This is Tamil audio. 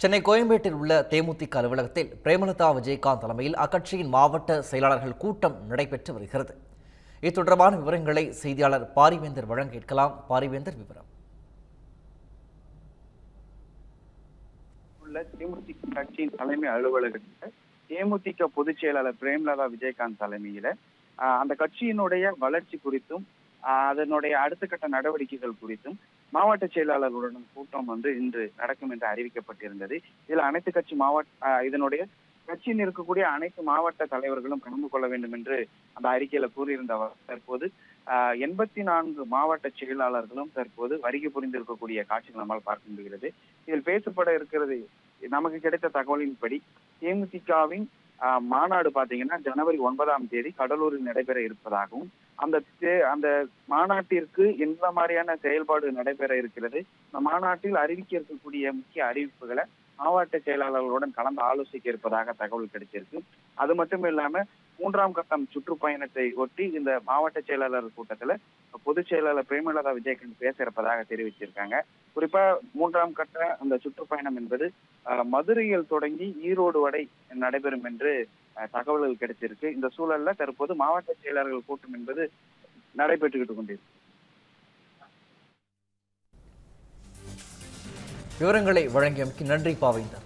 சென்னை கோயம்பேட்டில் உள்ள தேமுதிக அலுவலகத்தில் பிரேமலதா விஜயகாந்த் தலைமையில் அக்கட்சியின் மாவட்ட செயலாளர்கள் கூட்டம் நடைபெற்று வருகிறது. இது தொடர்பான விவரங்களை செய்தியாளர் பாரிவேந்தர் வழங்க கேட்கலாம் பாரிவேந்தர் விவரம். உள்ள தேமுதிக கட்சியின் தலைமை அலுவலகத்தில் தேமுதிக பொதுச் செயலாளர் பிரேமலதா விஜயகாந்த் தலைமையில அந்த கட்சியினுடைய வளர்ச்சி குறித்தும் அதனுடைய அடுத்த கட்ட நடவடிக்கைகள் குறித்தும் மாவட்ட செயலாளர்களுடன் கூட்டம் வந்து இன்று நடக்கும் என்று அறிவிக்கப்பட்டிருந்தது. இதில் அனைத்து கட்சி மாவட்ட இதனுடைய கட்சியில் இருக்கக்கூடிய அனைத்து மாவட்ட தலைவர்களும் கலந்து கொள்ள வேண்டும் என்று அந்த அறிக்கையில கூறியிருந்தவர் தற்போது எண்பத்தி நான்கு மாவட்ட செயலாளர்களும் தற்போது வருகை புரிந்திருக்கக்கூடிய காட்சிகள் நம்மால் பார்க்க முடிகிறது. இதில் பேசப்பட இருக்கிறது நமக்கு கிடைத்த தகவலின்படி தேமுதிகவின் மாநாடு பாத்தீங்கன்னா ஜனவரி ஒன்பதாம் தேதி கடலூரில் நடைபெற இருப்பதாகவும் அந்த தே- அந்த மாநாட்டிற்கு எந்த மாதிரியான செயல்பாடு நடைபெற இருக்கிறது? இந்த மாநாட்டில் அறிவிக்க இருக்கக்கூடிய முக்கிய அறிவிப்புகளை மாவட்ட செயலாளர்களுடன் கலந்து ஆலோசிக்க இருப்பதாக தகவல் கிடைச்சிருக்கு. அது மட்டும் இல்லாம மூன்றாம் கட்டம் சுற்றுப்பயணத்தை ஒட்டி இந்த மாவட்ட செயலாளர் கூட்டத்துல பொதுச் செயலாளர் பிரேமலதா விஜயகாந்த் பேச இருப்பதாக தெரிவிச்சிருக்காங்க. குறிப்பா மூன்றாம் கட்ட அந்த சுற்றுப்பயணம் என்பது மதுரையில் தொடங்கி ஈரோடு வரை நடைபெறும் என்று தகவல்கள் கிடைச்சிருக்கு. இந்த சூழல்ல தற்போது மாவட்ட செயலாளர்கள் கூட்டம் என்பது நடைபெற்றுக்கிட்டு கொண்டிருக்கு. விவரங்களை வழங்கியமைக்கு நன்றி பாவேந்தர்.